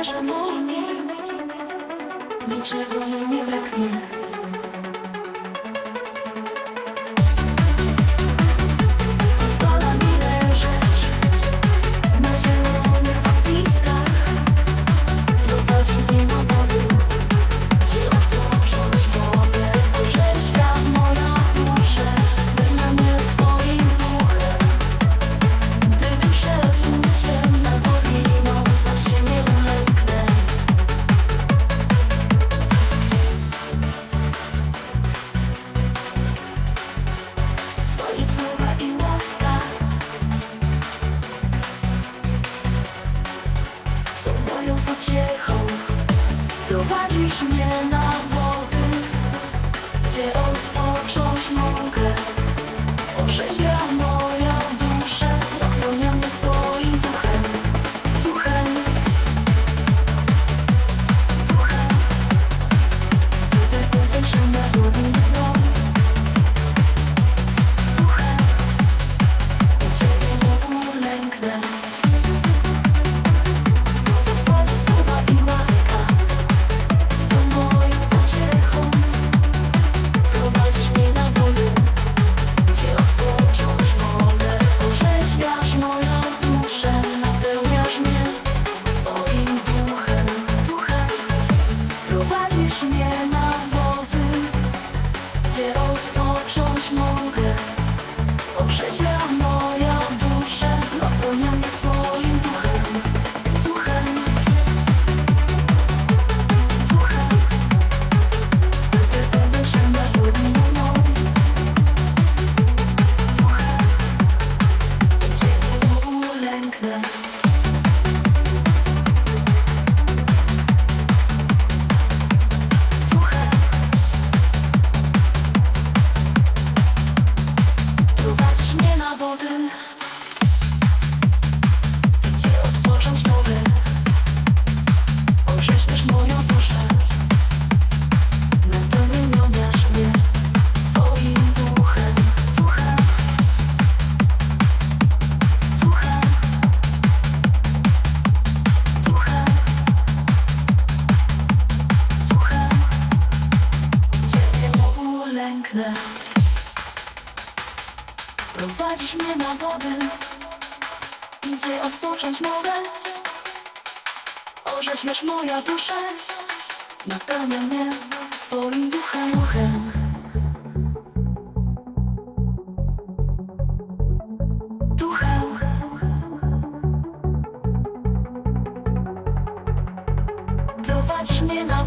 też, a może nie Niczego mi nie braknie Prowadzisz mnie na wody Gdzie odpocząć mogę. Prowadzisz mnie na wodę. Prowadzisz mnie na wodę. Gdzie odpocząć mogę? Orzeźwiasz moja dusza Napełnia mnie swoim duchem, duchem. Prowadzisz mnie na